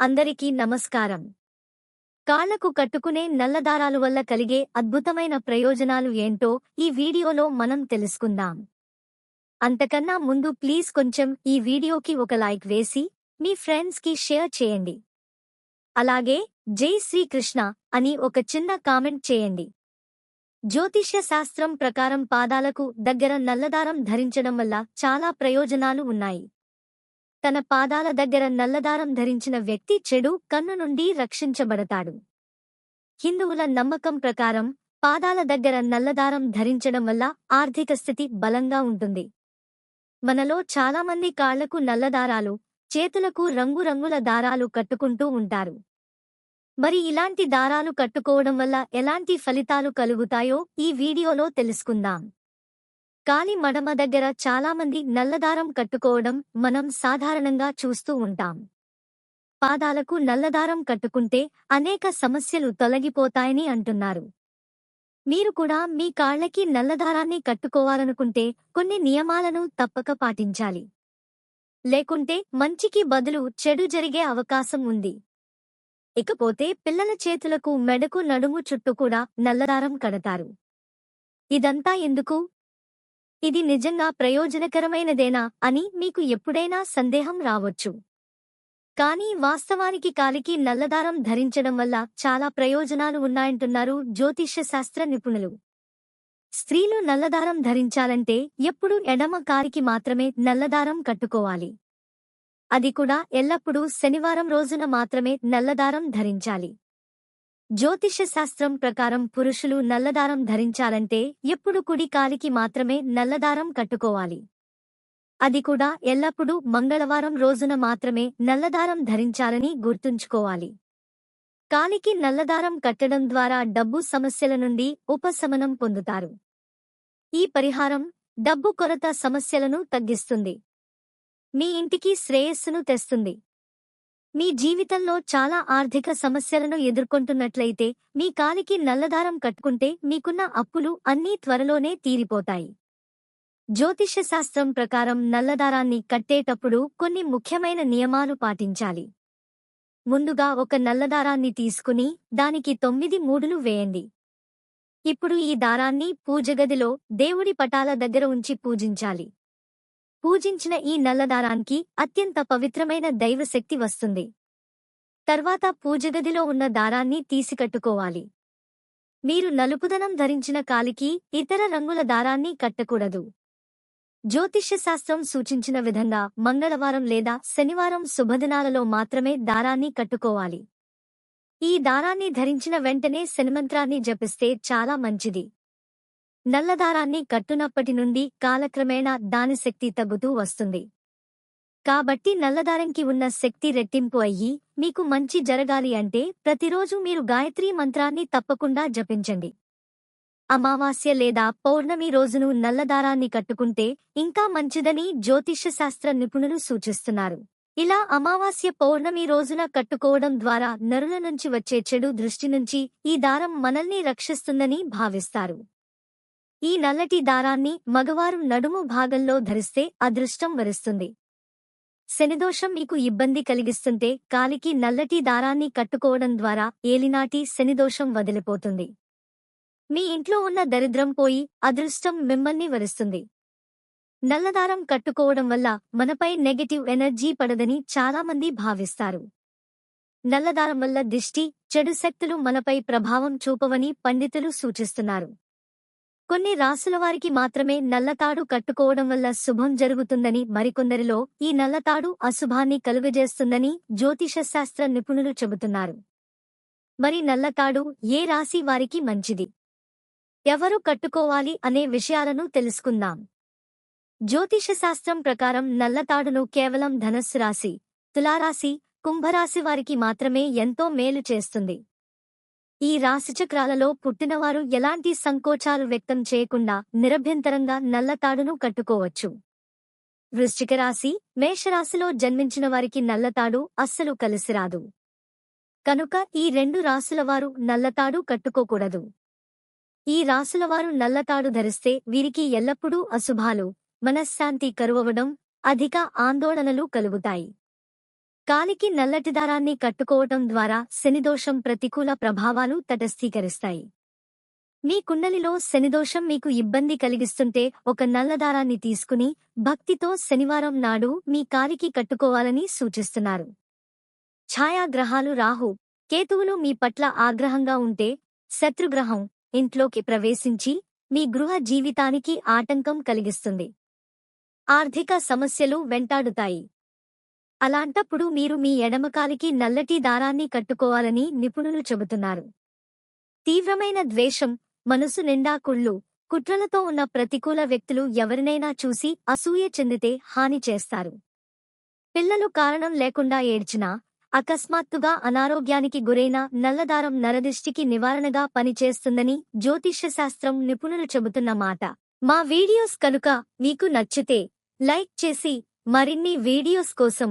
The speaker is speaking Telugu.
అందరికీ నమస్కారం. కాళ్ళకు కట్టుకునే నల్లదారాలు వల్ల కలిగే అద్భుతమైన ప్రయోజనాలు ఏంటో ఈ వీడియోలో మనం తెలుసుకుందాం. అంతకన్నా ముందు ప్లీజ్ కొంచెం ఈ వీడియోకి ఒక లైక్ వేసి మీ ఫ్రెండ్స్కి షేర్ చేయండి. అలాగే జై శ్రీకృష్ణ అని ఒక చిన్న కామెంట్ చేయండి. జ్యోతిష్య శాస్త్రం ప్రకారం పాదాలకు దగ్గర నల్లదారం ధరించడం వల్ల చాలా ప్రయోజనాలు ఉన్నాయి. తన పాదాల దగ్గర నల్లదారం ధరించిన వ్యక్తి చెడు కన్ను నుండి రక్షించబడతాడు. హిందువుల నమ్మకం ప్రకారం పాదాల దగ్గర నల్లదారం ధరించడం వల్ల ఆర్థిక స్థితి బలంగా ఉంటుంది. మనలో చాలామంది కాళ్ళకు నల్లదారాలు చేతులకు రంగురంగుల దారాలు కట్టుకుంటూ ఉంటారు. మరి ఇలాంటి దారాలు కట్టుకోవడం వల్ల ఎలాంటి ఫలితాలు కలుగుతాయో ఈ వీడియోలో తెలుసుకుందాం. కాలి మడమ దగ్గర చాలామంది నల్లదారం కట్టుకోవడం మనం సాధారణంగా చూస్తూ ఉంటాం. పాదాలకు నల్లదారం కట్టుకుంటే అనేక సమస్యలు తొలగిపోతాయని అంటున్నారు. మీరు కూడా మీ కాళ్ళకి నల్లదారాన్ని కట్టుకోవాలనుకుంటే కొన్ని నియమాలను తప్పక పాటించాలి. లేకుంటే మంచికి బదులు చెడు జరిగే అవకాశం ఉంది. ఇకపోతే పిల్లల చేతులకు మెడకు నడుము చుట్టూ కూడా నల్లదారం కడతారు. ఇదంతా ఎందుకు? ఇది నిజంగా ప్రయోజనకరమైనదేనా అని మీకు ఎప్పుడైనా సందేహం రావచ్చు. కానీ వాస్తవానికి కాలికి నల్లదారం ధరించడం వల్ల చాలా ప్రయోజనాలు ఉన్నాయంటున్నారు జ్యోతిష్యశాస్త్ర నిపుణులు. స్త్రీలు నల్లదారం ధరించాలంటే ఎప్పుడూ ఎడమ కాలికి మాత్రమే నల్లదారం కట్టుకోవాలి. అది కూడా ఎల్లప్పుడూ శనివారం రోజున మాత్రమే నల్లదారం ధరించాలి. జ్యోతిష శాస్త్రం ప్రకారం పురుషులు నల్లదారం ధరించాలంటే ఎప్పుడు కుడి కాలికి మాత్రమే నల్లదారం కట్టుకోవాలి. అది కూడా ఎల్లప్పుడూ మంగళవారం రోజున మాత్రమే నల్లదారం ధరించాలని గుర్తుంచుకోవాలి. కాలికి నల్లదారం కట్టడం ద్వారా డబ్బు సమస్యల నుండి ఉపశమనం పొందుతారు. ఈ పరిహారం డబ్బు కొరత సమస్యలను తగ్గిస్తుంది. మీ ఇంటికి శ్రేయస్సును తెస్తుంది. మీ జీవితంలో చాలా ఆర్థిక సమస్యలను ఎదుర్కొంటున్నట్లయితే మీ కాలికి నల్లదారం కట్టుకుంటే మీకున్న అప్పులు అన్నీ త్వరలోనే తీరిపోతాయి. జ్యోతిష్య శాస్త్రం ప్రకారం నల్లదారాన్ని కట్టేటప్పుడు కొన్ని ముఖ్యమైన నియమాలు పాటించాలి. ముందుగా ఒక నల్లదారాన్ని తీసుకుని దానికి తొమ్మిది మూడులు వేయండి. ఇప్పుడు ఈ దారాన్ని పూజగదిలో దేవుడి పటాల దగ్గర ఉంచి పూజించాలి. పూజించిన ఈ నల్లదారానికి అత్యంత పవిత్రమైన దైవశక్తి వస్తుంది. తర్వాత పూజగదిలో ఉన్న దారాన్ని తీసికట్టుకోవాలి. మీరు నలుపుదనం ధరించిన కాలికి ఇతర రంగుల దారాన్ని కట్టకూడదు. జ్యోతిష్యశాస్త్రం సూచించిన విధంగా మంగళవారం లేదా శనివారం శుభదినాలలో మాత్రమే దారాన్ని కట్టుకోవాలి. ఈ దారాన్ని ధరించిన వెంటనే శనిమంత్రాన్ని జపిస్తే చాలా మంచిది. నల్లదారాన్ని కట్టునప్పటి నుండి కాలక్రమేణా దాని శక్తి తగ్గుతూ వస్తుంది. కాబట్టి నల్లదారంకి ఉన్న శక్తి రెట్టింపు అయ్యి మీకు మంచి జరగాలి అంటే ప్రతిరోజు మీరు గాయత్రీ మంత్రాన్ని తప్పకుండా జపించండి. అమావాస్య లేదా పౌర్ణమి రోజును నల్లదారాన్ని కట్టుకుంటే ఇంకా మంచిదని జ్యోతిషశాస్త్ర నిపుణులు సూచిస్తున్నారు. ఇలా అమావాస్య పౌర్ణమి రోజున కట్టుకోవడం ద్వారా నరుల నుంచి వచ్చే చెడు దృష్టి నుంచి ఈ దారం మనల్ని రక్షిస్తుందని భావిస్తారు. ఈ నల్లటి దారాన్ని మగవారు నడుము భాగంలో ధరిస్తే అదృష్టం వరిస్తుంది. శనిదోషం మీకు ఇబ్బంది కలిగిస్తుంటే కాలికి నల్లటి దారాన్ని కట్టుకోవడం ద్వారా ఏలినాటి శనిదోషం వదిలిపోతుంది. మీ ఇంట్లో ఉన్న దరిద్రం పోయి అదృష్టం మిమ్మల్ని వరిస్తుంది. నల్లదారం కట్టుకోవడం వల్ల మనపై నెగటివ్ ఎనర్జీ పడదని చాలామంది భావిస్తారు. నల్లదారం వల్ల దిష్టి చెడు శక్తులు మనపై ప్రభావం చూపవని పండితులు సూచిస్తున్నారు. కొన్ని రాసుల వారికి మాత్రమే నల్లతాడు కట్టుకోవడం వల్ల శుభం జరుగుతుందని మరికొందరిలో ఈ నల్లతాడు అశుభాన్ని కలుగజేస్తుందని జ్యోతిషశాస్త్ర నిపుణులు చెబుతున్నారు. మరి నల్లతాడు ఏ రాశి వారికి మంచిది? ఎవరు కట్టుకోవాలి అనే విషయాలను తెలుసుకుందాం. జ్యోతిషశాస్త్రం ప్రకారం నల్లతాడును కేవలం ధనస్సు రాశి తులారాశి కుంభరాశి వారికి మాత్రమే ఎంతో మేలు చేస్తుంది. ఈ రాశిచక్రాలలో పుట్టినవారు ఎలాంటి సంకోచాలు వ్యక్తం చేయకుండా నిరభ్యంతరంగా నల్లతాడును కట్టుకోవచ్చు. వృశ్చిక రాశి మేషరాశిలో జన్మించిన వారికి నల్లతాడు అస్సలు కలిసిరాదు. కనుక ఈ రెండు రాసులవారు నల్లతాడు కట్టుకోకూడదు. ఈ రాసులవారు నల్లతాడు ధరిస్తే వీరికి ఎల్లప్పుడూ అశుభాలు మనశ్శాంతి కరువవడం అధిక ఆందోళనలు కలుగుతాయి. కాలికి నల్లటి దారాన్ని కట్టుకోవటం ద్వారా శనిదోషం ప్రతికూల ప్రభావాలు తటస్థీకరిస్తాయి. మీ కుండలిలో శనిదోషం మీకు ఇబ్బంది కలిగిస్తుంటే ఒక నల్లదారాన్ని తీసుకుని భక్తితో శనివారం నాడు మీ కాలికి కట్టుకోవాలని సూచిస్తున్నారు. ఛాయాగ్రహాలు రాహు కేతువులు మీ పట్ల ఆగ్రహంగా ఉంటే శత్రుగ్రహం ఇంట్లోకి ప్రవేశించి మీ గృహ జీవితానికి ఆటంకం కలిగిస్తుంది. ఆర్థిక సమస్యలు వెంటాడుతాయి. అలాంటప్పుడు మీరు మీ ఎడమకాలికి నల్లటి దారాన్ని కట్టుకోవాలని నిపుణులు చెబుతున్నారు. తీవ్రమైన ద్వేషం మనసు నిండా కుళ్ళు కుట్రలతో ఉన్న ప్రతికూల వ్యక్తులు ఎవరినైనా చూసి అసూయ చెందితే హాని చేస్తారు. పిల్లలు కారణం లేకుండా ఏడ్చినా అకస్మాత్తుగా అనారోగ్యానికి గురైన నల్లదారం నరదిష్టికి నివారణగా పనిచేస్తుందని జ్యోతిష్యశాస్త్రం నిపుణులు చెబుతున్న మాట. మా వీడియోస్ కనుక మీకు నచ్చితే లైక్ చేసి మరిన్ని వీడియోస్ కోసం